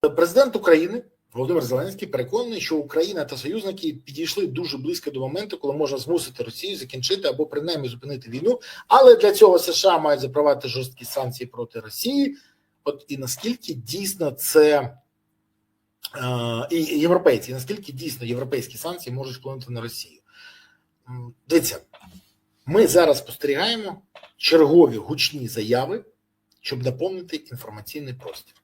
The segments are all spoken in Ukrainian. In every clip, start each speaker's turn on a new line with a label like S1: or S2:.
S1: Президент України Володимир Зеленський переконаний, що Україна та союзники підійшли дуже близько до моменту, коли можна змусити Росію закінчити або принаймні зупинити війну. Але для цього США мають запровадити жорсткі санкції проти Росії. От і наскільки дійсно це е, і європейці, і наскільки дійсно європейські санкції можуть вплинути на Росію? Дивіться, ми зараз спостерігаємо чергові гучні заяви, щоб наповнити інформаційний простір.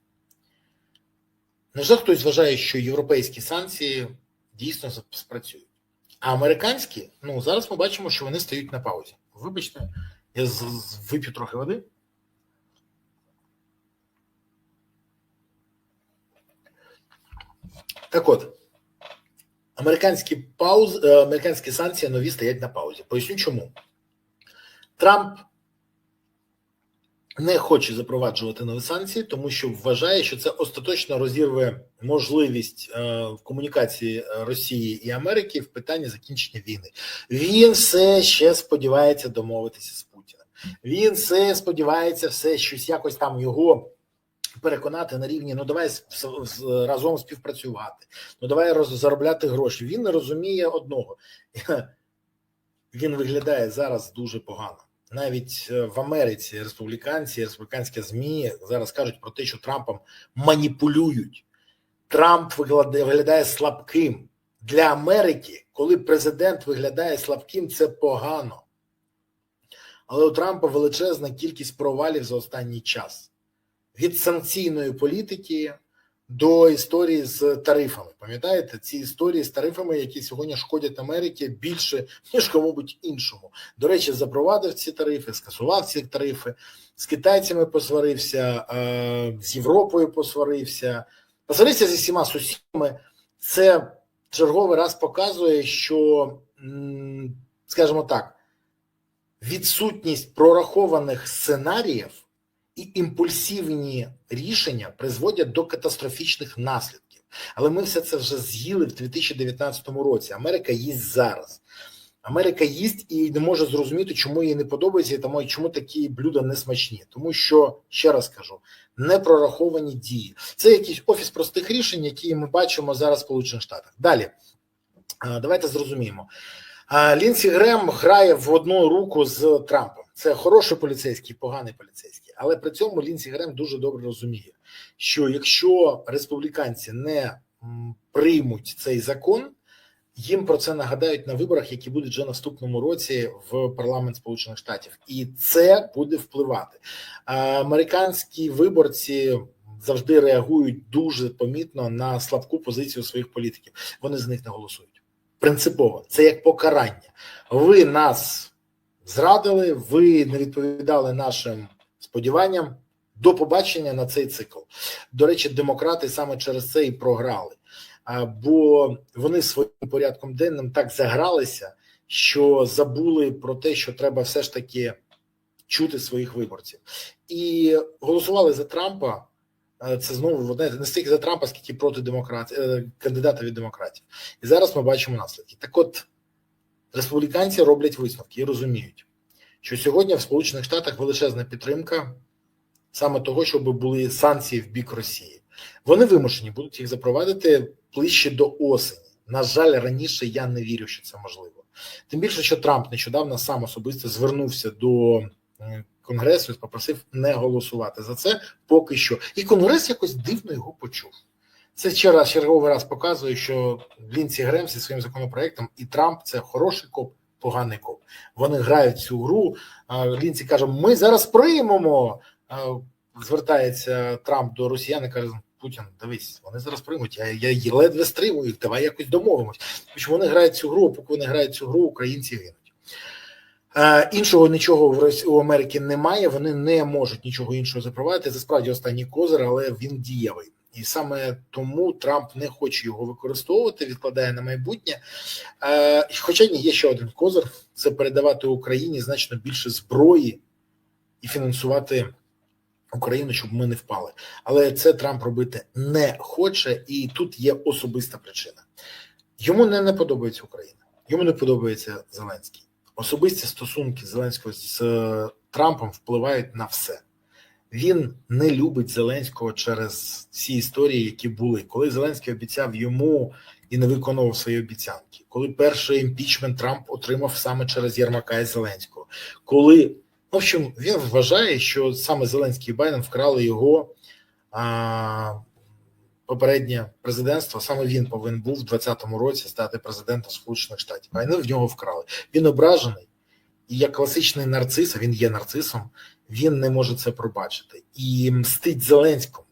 S1: Невже хтось вважає, що європейські санкції дійсно спрацюють? А американські, ну зараз ми бачимо, що вони стають на паузі. Вибачте, я вип'ю трохи води. Так от, американські пауз, е, американські санкції нові стоять на паузі. Поясню чому. Трамп не хоче запроваджувати нові санкції, тому що вважає, що це остаточно розірве можливість е, в комунікації Росії і Америки в питанні закінчення війни. Він все ще сподівається домовитися з Путіним. Він все сподівається, все щось якось там його. Переконати на рівні, ну давай разом співпрацювати, ну давай роз, заробляти гроші. Він не розуміє одного. Він виглядає зараз дуже погано. Навіть е, в Америці республіканці, республіканські ЗМІ зараз кажуть про те, що Трампом маніпулюють. Трамп виглядає, виглядає слабким для Америки, коли президент виглядає слабким, це погано. Але у Трампа величезна кількість провалів за останній час від санкційної політики до історії з тарифами. Пам'ятаєте, ці історії з тарифами, які сьогодні шкодять Америці більше ніж кому-будь іншому. До речі, запровадив ці тарифи, скасував ці тарифи, з китайцями посварився, е, з Європою посварився, посварився зі всіма сусідами. Це черговий раз показує, що, скажімо так, відсутність прорахованих сценаріїв і імпульсивні рішення призводять до катастрофічних наслідків. Але ми все це вже з'їли в 2019 році. Америка їсть зараз. Америка їсть і не може зрозуміти, чому їй не подобається, і тому чому такі блюда не смачні. Тому що ще раз кажу, непрораховані дії. Це якийсь офіс простих рішень, які ми бачимо зараз в Сполучених Штатах. Далі давайте зрозуміємо. Лінсі Грем грає в одну руку з Трампом. Це хороший поліцейський, поганий поліцейський. Але при цьому Лінсі Грем дуже добре розуміє, що якщо республіканці не приймуть цей закон, їм про це нагадають на виборах, які будуть вже наступному році в парламент Сполучених Штатів, і це буде впливати. Американські виборці завжди реагують дуже помітно на слабку позицію своїх політиків. Вони з них не голосують. Принципово це як покарання. Ви нас зрадили, ви не відповідали нашим сподіванням. До побачення на цей цикл. До речі, демократи саме через це і програли, бо вони своїм порядком денним так загралися, що забули про те, що треба все ж таки чути своїх виборців, і голосували за Трампа. Це знову не стільки за Трампа, скільки проти демократ, е, кандидата від демократів. І зараз ми бачимо наслідки. Так, от республіканці роблять висновки і розуміють, що сьогодні в Сполучених Штатах величезна підтримка саме того, щоб були санкції в бік Росії. Вони вимушені будуть їх запровадити ближче до осені. На жаль, раніше я не вірю, що це можливо. Тим більше, що Трамп нещодавно сам особисто звернувся до е, Конгресу і попросив не голосувати за це поки що. І Конгрес якось дивно його почув. Це ще раз черговий раз показує, що Лінці Грем зі своїм законопроектом і Трамп це хороший коп, поганий коп. Вони грають цю гру. Лінці каже: Ми зараз приймемо. Звертається Трамп до росіян і каже: Путін, дивись, вони зараз приймуть. Я, я її ледве стримую їх. Давай якось домовимось. Тому вони грають цю гру, поки вони грають цю гру, українці гинуть. Іншого нічого в Росі у Америки немає. Вони не можуть нічого іншого запровадити. Це справді останній козир, але він дієвий. І саме тому Трамп не хоче його використовувати, відкладає на майбутнє. Е, хоча ні, є ще один козир: це передавати Україні значно більше зброї і фінансувати Україну, щоб ми не впали. Але це Трамп робити не хоче, і тут є особиста причина. Йому не, не подобається Україна, йому не подобається Зеленський. Особисті стосунки Зеленського з Трампом впливають на все. Він не любить Зеленського через всі історії, які були, коли Зеленський обіцяв йому і не виконував свої обіцянки, коли перший імпічмент Трамп отримав саме через Єрмака і Зеленського, коли в общем він вважає, що саме Зеленський і Байден вкрали його а, попереднє президентство. Саме він повинен був в 2020 році стати президентом Сполучених Штатів. А вони в нього вкрали. Він ображений, і як класичний нарцис, він є нарцисом. Він не може це пробачити і мстить Зеленському.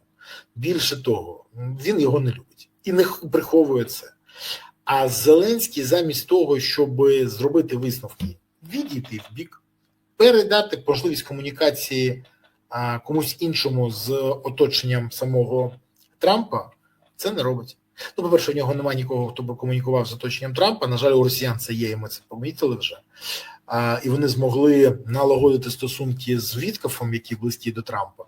S1: Більше того, він його не любить і не приховує це. А Зеленський, замість того, щоб зробити висновки, відійти в бік, передати можливість комунікації а, комусь іншому з оточенням самого Трампа, це не робить. Ну, по-перше, у нього немає нікого, хто би комунікував з оточенням Трампа. На жаль, у росіян це є, і ми це помітили вже. І вони змогли налагодити стосунки з Віткофом, який близький до Трампа,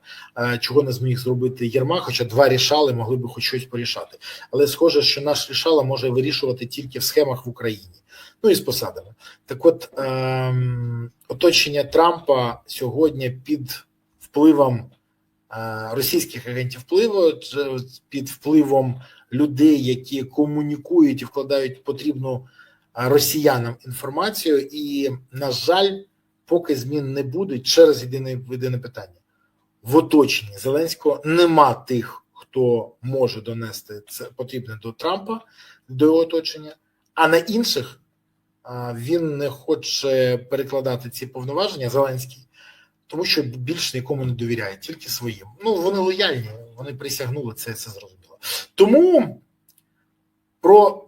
S1: чого не зміг зробити Єрмак, хоча два рішали, могли би хоч щось порішати. Але схоже, що наш рішала може вирішувати тільки в схемах в Україні, ну і з посадами. Так, от ем, оточення Трампа сьогодні під впливом е, російських агентів впливу, під впливом людей, які комунікують і вкладають потрібну росіянам інформацію, і на жаль, поки змін не буде через єдине єдине питання в оточенні Зеленського нема тих, хто може донести це потрібне до Трампа, до його оточення, а на інших він не хоче перекладати ці повноваження Зеленський. Тому що більше нікому не довіряє, тільки своїм. Ну вони лояльні, вони присягнули це, це зрозуміло. Тому про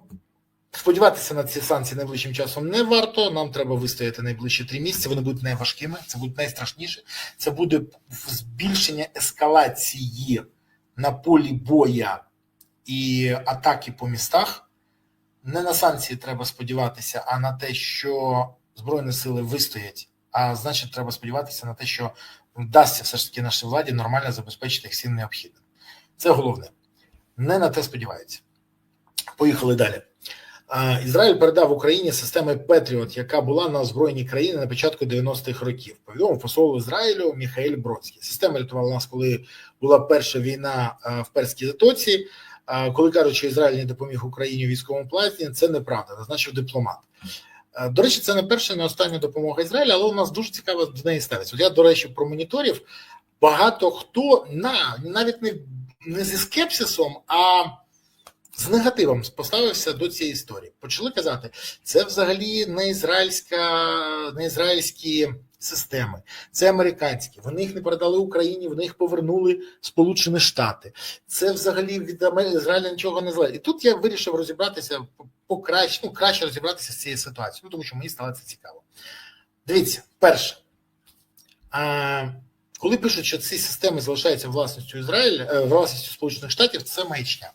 S1: сподіватися на ці санкції найближчим часом не варто. Нам треба вистояти найближчі три місяці. Вони будуть найважкими, це будуть найстрашніше. Це буде збільшення ескалації на полі боя і атаки по містах. Не на санкції треба сподіватися, а на те, що Збройні сили вистоять. А значить, треба сподіватися на те, що вдасться все ж таки нашій владі нормально забезпечити їх всім необхідним. Це головне. Не на те сподіваються. Поїхали далі. Ізраїль передав Україні системи Петріот, яка була на озброєній країни на початку 90-х років. Повідомив посол Ізраїлю Міхаель Бродський. Система рятувала нас, коли була перша війна в перській затоці. Коли кажуть, що Ізраїль не допоміг Україні у військовому плані, це неправда, зазначив дипломат. До речі, це не перша, не остання допомога Ізраїлю, але у нас дуже цікаво до неї ставиться. От я, до речі, про моніторів багато хто на навіть не, не зі скепсисом, а з негативом поставився до цієї історії. Почали казати, це взагалі не ізраїльська, не ізраїльські системи, це американські. Вони їх не передали Україні, вони їх повернули Сполучені Штати. Це взагалі від Ізраїля нічого не залежить. І тут я вирішив розібратися покраще, ну, краще розібратися з цією ситуацією, ну, тому що мені стало це цікаво. Дивіться, перше, а, коли пишуть, що ці системи залишаються власністю Ізраїля, власністю Сполучених Штатів, це маячня.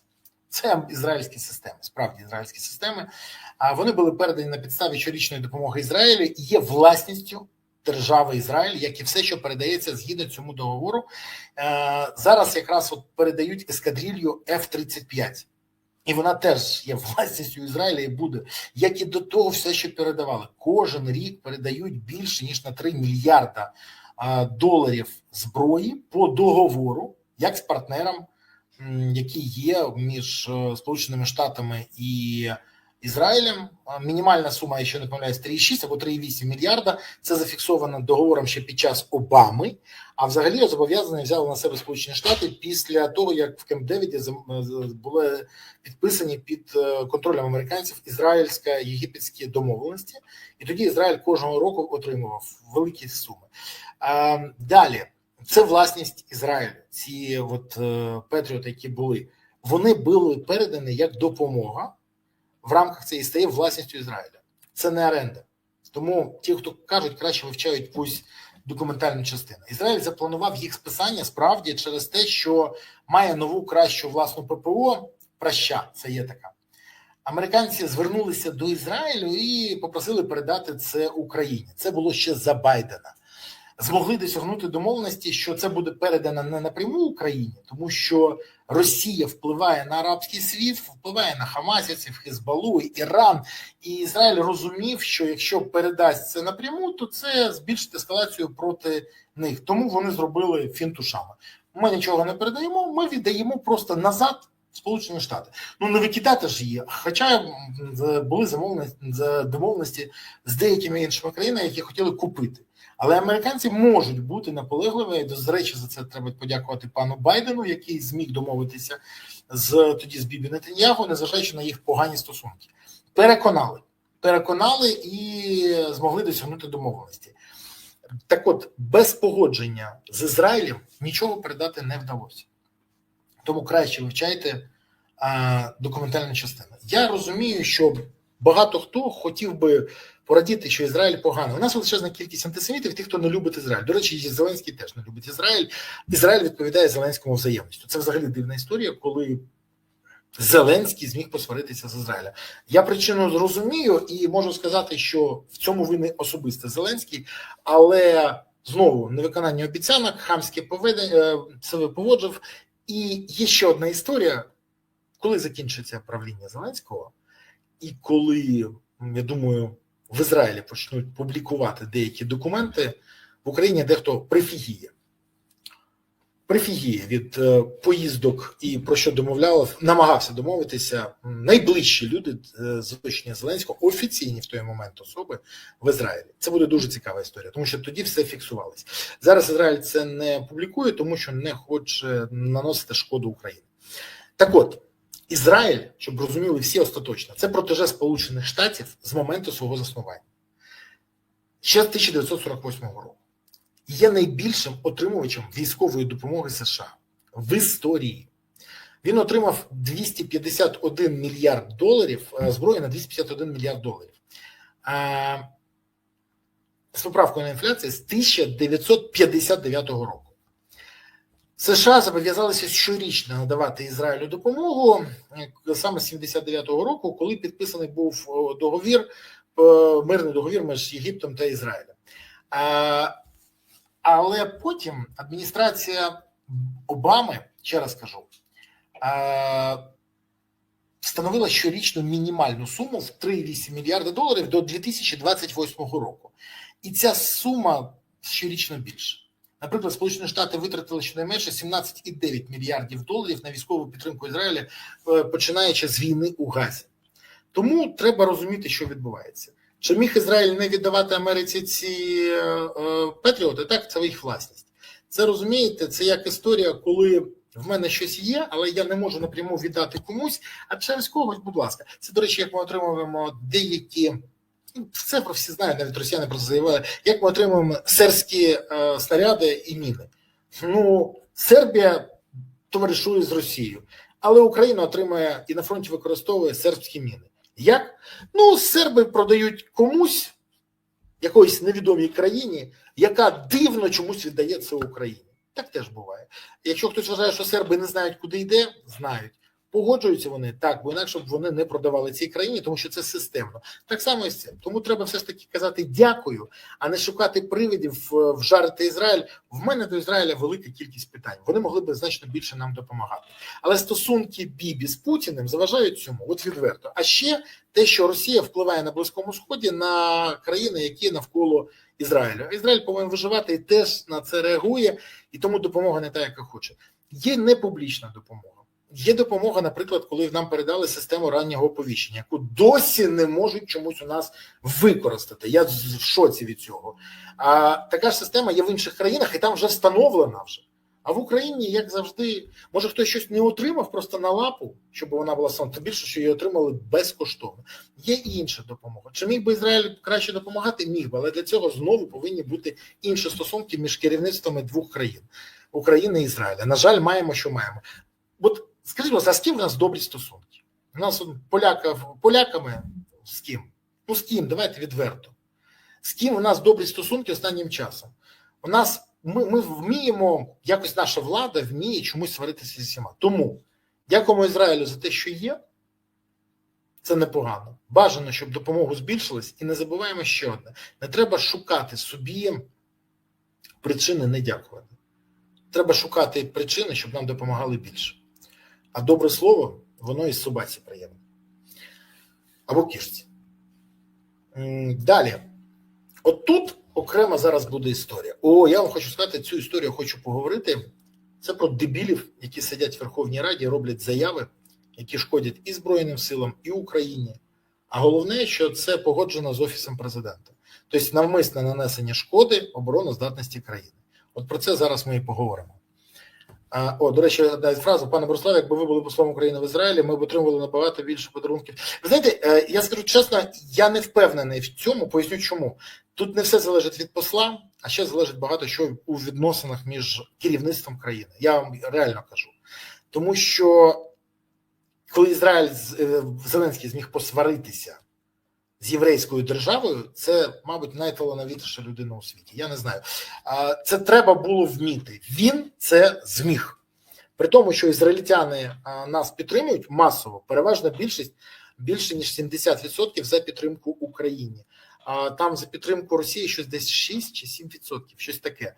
S1: Це ізраїльські системи, справді ізраїльські системи. А вони були передані на підставі щорічної допомоги Ізраїлю і є власністю держави Ізраїль, як і все, що передається згідно цьому договору. Зараз якраз от передають ескадрилью F-35. І вона теж є власністю Ізраїля і буде, як і до того, все, що передавали. Кожен рік передають більше ніж на 3 мільярда доларів зброї по договору, як з партнером, який є між Сполученими Штатами і Ізраїлем. Мінімальна сума, якщо не помиляюсь, 3,6 або 3,8 мільярда. Це зафіксовано договором ще під час Обами. А взагалі зобов'язання взяли на себе Сполучені Штати після того, як в Кемп Девіді були підписані під контролем американців ізраїльсько-єгипетські домовленості, і тоді Ізраїль кожного року отримував великі суми. Далі це власність Ізраїлю. Ці от Петріоти, які були, вони були передані як допомога в рамках цієї стає власністю Ізраїля. Це не оренда. Тому ті, хто кажуть, краще вивчають пусть документальну частину. Ізраїль запланував їх списання справді через те, що має нову кращу власну ППО. Праща, це є така. Американці звернулися до Ізраїлю і попросили передати це Україні. Це було ще за Байдена. Змогли досягнути домовленості, що це буде передано не напряму Україні, тому що Росія впливає на арабський світ, впливає на Хамасівців, Хезбалу, Іран, і Ізраїль розумів, що якщо передасть це напряму, то це збільшить ескалацію проти них. Тому вони зробили фінтушами. Ми нічого не передаємо, ми віддаємо просто назад. Сполучені Штати, ну не викидати ж її. Хоча були замовленості за домовленості з деякими іншими країнами, які хотіли купити. Але американці можуть бути наполегливі. До речі, за це треба подякувати пану Байдену, який зміг домовитися з тоді з Бібі Нетаньяху, незважаючи на їх погані стосунки. Переконали, переконали і змогли досягнути домовленості. Так, от, без погодження з Ізраїлем нічого передати не вдалося. Тому краще вивчайте а, документальну частину. Я розумію, що багато хто хотів би порадіти, що Ізраїль поганий. У нас величезна кількість антисемітів, тих, хто не любить Ізраїль. До речі, Зеленський теж не любить Ізраїль. Ізраїль відповідає Зеленському взаємністю. Це взагалі дивна історія, коли Зеленський зміг посваритися з Ізраїля. Я причину зрозумію і можу сказати, що в цьому винний особисто Зеленський, але знову невиконання обіцянок, хамське поведення е, себе поводжив. І є ще одна історія, коли закінчиться правління Зеленського, і коли я думаю, в Ізраїлі почнуть публікувати деякі документи, в Україні дехто прифігіє. Прифігіє від е, поїздок і про що домовляв, намагався домовитися найближчі люди е, з оточення Зеленського, офіційні в той момент особи в Ізраїлі. Це буде дуже цікава історія, тому що тоді все фіксувалось. Зараз Ізраїль це не публікує, тому що не хоче наносити шкоду Україні. Так от, Ізраїль, щоб розуміли всі остаточно, це протеже Сполучених Штатів з моменту свого заснування. Ще з 1948 року. Є найбільшим отримувачем військової допомоги США в історії. Він отримав 251 мільярд доларів е, зброї на 251 мільярд доларів. А, з поправкою на інфляцію з 1959 року. США зобов'язалися щорічно надавати Ізраїлю допомогу е, саме з 79-го року, коли підписаний був договір, е, мирний договір між Єгиптом та Ізраїлем. Але потім адміністрація Обами, ще раз кажу, а, встановила щорічну мінімальну суму в 3,8 мільярда доларів до 2028 року. І ця сума щорічно більше. Наприклад, Сполучені Штати витратили щонайменше 17,9 мільярдів доларів на військову підтримку Ізраїля, е, починаючи з війни у Газі. Тому треба розуміти, що відбувається. Чи міг Ізраїль не віддавати Америці ці е, е, Петріоти? Так, це їх власність. Це розумієте, це як історія, коли в мене щось є, але я не можу напряму віддати комусь, а через когось, будь ласка. Це, до речі, як ми отримуємо деякі. Це про всі знають, навіть росіяни про це заявили, як ми отримуємо сербські е, снаряди і міни. Ну, Сербія товаришує з Росією, але Україна отримує і на фронті використовує сербські міни. Як? Ну, серби продають комусь, якоїсь невідомій країні, яка дивно чомусь віддає це Україні. Так теж буває. Якщо хтось вважає, що серби не знають, куди йде, знають. Погоджуються вони так, бо інакше б вони не продавали цій країні, тому що це системно. Так само і з цим. Тому треба все ж таки казати дякую, а не шукати привидів е, вжарити Ізраїль. В мене до Ізраїля велика кількість питань. Вони могли б значно більше нам допомагати. Але стосунки Бібі з Путіним заважають цьому, от відверто. А ще те, що Росія впливає на Близькому Сході на країни, які навколо Ізраїля. Ізраїль повинен виживати і теж на це реагує, і тому допомога не та, яка хоче. Є непублічна допомога. Є допомога, наприклад, коли нам передали систему раннього оповіщення, яку досі не можуть чомусь у нас використати. Я в шоці від цього. А така ж система є в інших країнах, і там вже встановлена вже. А в Україні, як завжди, може хтось щось не отримав просто на лапу, щоб вона була сам, тим більше, що її отримали безкоштовно. Є і інша допомога. Чи міг би Ізраїль краще допомагати? Міг би, але для цього знову повинні бути інші стосунки між керівництвами двох країн України і Ізраїля. На жаль, маємо, що маємо. От скажіть, ласка, а з ким в нас добрі стосунки? У нас поляка, поляками з ким? Ну з ким? Давайте відверто. З ким у нас добрі стосунки останнім часом? У нас ми, ми вміємо, якось наша влада вміє чомусь сваритися зі всіма. Тому дякуємо Ізраїлю за те, що є. Це непогано. Бажано, щоб допомогу збільшилась, і не забуваємо ще одне: не треба шукати собі причини не дякувати. Треба шукати причини, щоб нам допомагали більше. А добре слово, воно і собаці приємне. Або кішці. Далі. От тут окрема зараз буде історія. О, я вам хочу сказати, цю історію хочу поговорити. Це про дебілів, які сидять в Верховній Раді, роблять заяви, які шкодять і Збройним силам, і Україні. А головне, що це погоджено з Офісом президента. Тобто навмисне нанесення шкоди обороноздатності країни. От про це зараз ми і поговоримо. А, О, до речі, одна фраза, пане Бориславе, якби ви були послом України в Ізраїлі, ми б отримували набагато більше подарунків. Ви знаєте, е, я скажу чесно, я не впевнений в цьому, поясню чому. Тут не все залежить від посла, а ще залежить багато що у відносинах між керівництвом країни. Я вам реально кажу. Тому що коли Ізраїль е, Зеленський зміг посваритися з єврейською державою, це, мабуть, найталановитіша людина у світі. Я не знаю. Це треба було вміти. Він це зміг. При тому, що ізраїльтяни нас підтримують масово, переважна більшість більше ніж 70% за підтримку Україні. А там за підтримку Росії щось десь 6 чи 7%, щось таке.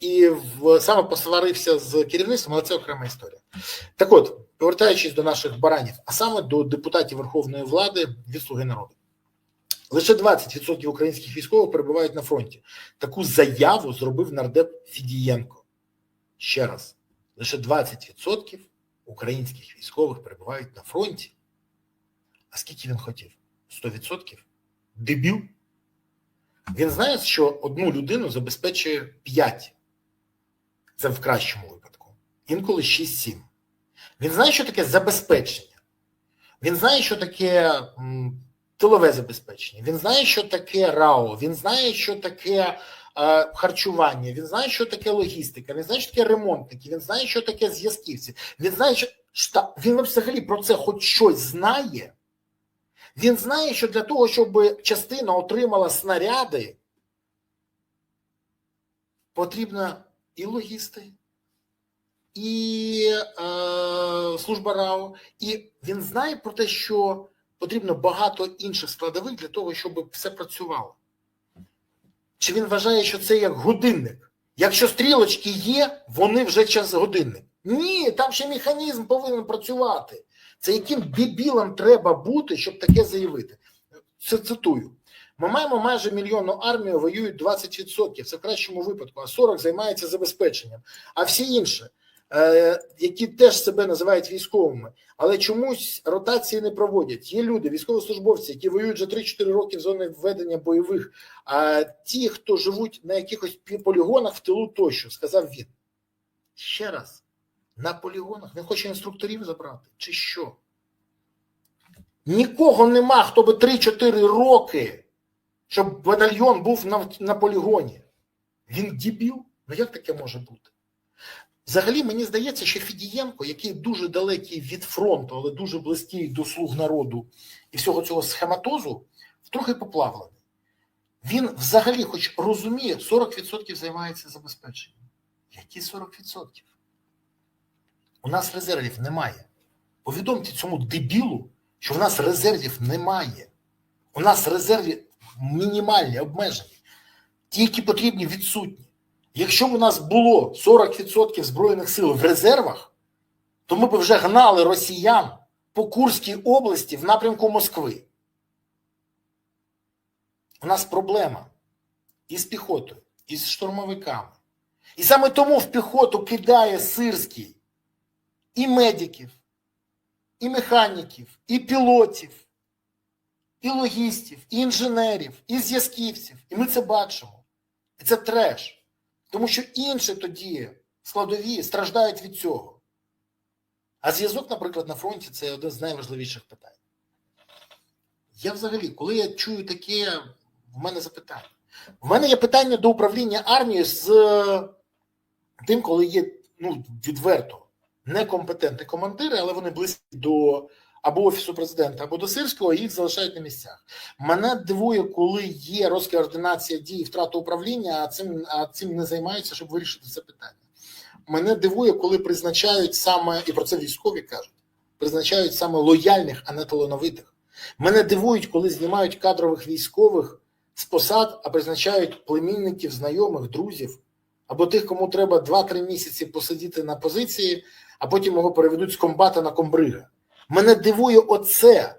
S1: І в саме посварився з керівництвом, але це окрема історія. Так от, повертаючись до наших баранів, а саме до депутатів Верховної влади від Слуги народу. Лише 20% українських військових перебувають на фронті. Таку заяву зробив нардеп Фідієнко. Ще раз, лише 20% українських військових перебувають на фронті. А скільки він хотів? 100%? Дебіл? Він знає, що одну людину забезпечує 5. Це в кращому випадку. Інколи 6-7. Він знає, що таке забезпечення. Він знає, що таке тилове забезпечення. Він знає, що таке РАО. Він знає, що таке е, харчування. Він знає, що таке логістика. Він знає, що таке ремонтники. Він знає, що таке зв'язківці. Він знає, що він взагалі про це хоч щось знає. Він знає, що для того, щоб частина отримала снаряди, потрібно і логісти, і е, служба РАО, і він знає про те, що потрібно багато інших складових для того, щоб все працювало. Чи він вважає, що це як годинник? Якщо стрілочки є, вони вже час годинник. Ні, там ще механізм повинен працювати. Це яким дебілом треба бути, щоб таке заявити? Це цитую. Ми маємо майже мільйонну армію, воюють 20%. Це в кращому випадку, а 40% займається забезпеченням. А всі інші, е, які теж себе називають військовими, але чомусь ротації не проводять. Є люди, військовослужбовці, які воюють вже 3-4 роки в зоні введення бойових, а ті, хто живуть на якихось полігонах в тилу тощо, сказав він. Ще раз, на полігонах він хоче інструкторів забрати, чи що? Нікого нема, хто би 3-4 роки, щоб батальйон був на, на полігоні. Він дебіл? Ну як таке може бути? Взагалі, мені здається, що Фідієнко, який дуже далекий від фронту, але дуже близький до слуг народу і всього цього схематозу, трохи поплавлений. Він взагалі, хоч розуміє, 40% займається забезпеченням. Які 40%? У нас резервів немає. Повідомте цьому дебілу, що в нас резервів немає. У нас резерві мінімальні, обмежені. Ті, які потрібні, відсутні. Якщо б у нас було 40% Збройних сил в резервах, то ми б вже гнали росіян по Курській області в напрямку Москви. У нас проблема із піхотою, із штурмовиками. І саме тому в піхоту кидає Сирський і медиків, і механіків, і пілотів, і логістів, і інженерів, і зв'язківців. І ми це бачимо. І це треш. Тому що інші тоді складові страждають від цього. А зв'язок, наприклад, на фронті це один з найважливіших питань. Я взагалі, коли я чую таке, в мене запитання. В мене є питання до управління армією з е, тим, коли є ну, відверто некомпетентні командири, але вони близькі до або офісу президента, або до сирського, їх залишають на місцях. Мене дивує, коли є розкоординація дій втрата управління, а цим, а цим не займаються, щоб вирішити це питання. Мене дивує, коли призначають саме, і про це військові кажуть, призначають саме лояльних, а не талановитих. Мене дивують, коли знімають кадрових військових з посад, а призначають племінників, знайомих, друзів або тих, кому треба 2-3 місяці посидіти на позиції, а потім його переведуть з комбата на комбрига. Мене дивує оце,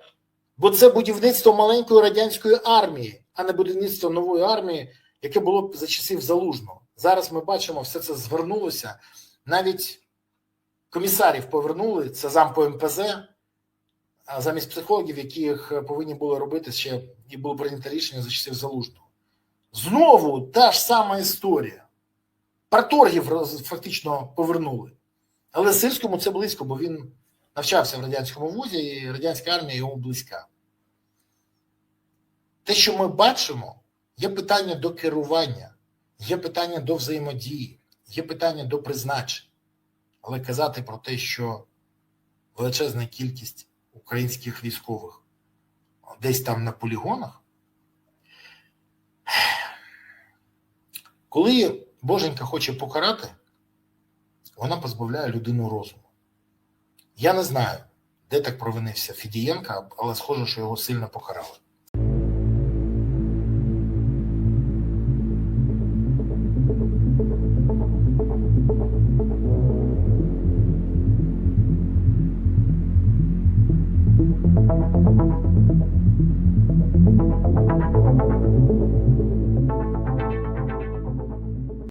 S1: бо це будівництво маленької радянської армії, а не будівництво нової армії, яке було б за часів залужного. Зараз ми бачимо, все це звернулося. Навіть комісарів повернули, це зам по МПЗ, замість психологів, яких повинні були робити ще і було прийнято рішення за часів залужного. Знову та ж сама історія. Парторгів фактично повернули. Але Сирському це близько, бо він навчався в радянському вузі, і радянська армія йому близька. Те, що ми бачимо, є питання до керування, є питання до взаємодії, є питання до призначень. Але казати про те, що величезна кількість українських військових десь там на полігонах, коли Боженька хоче покарати, вона позбавляє людину розуму. Я не знаю, де так провинився Фідієнка, але схоже, що його сильно покарали.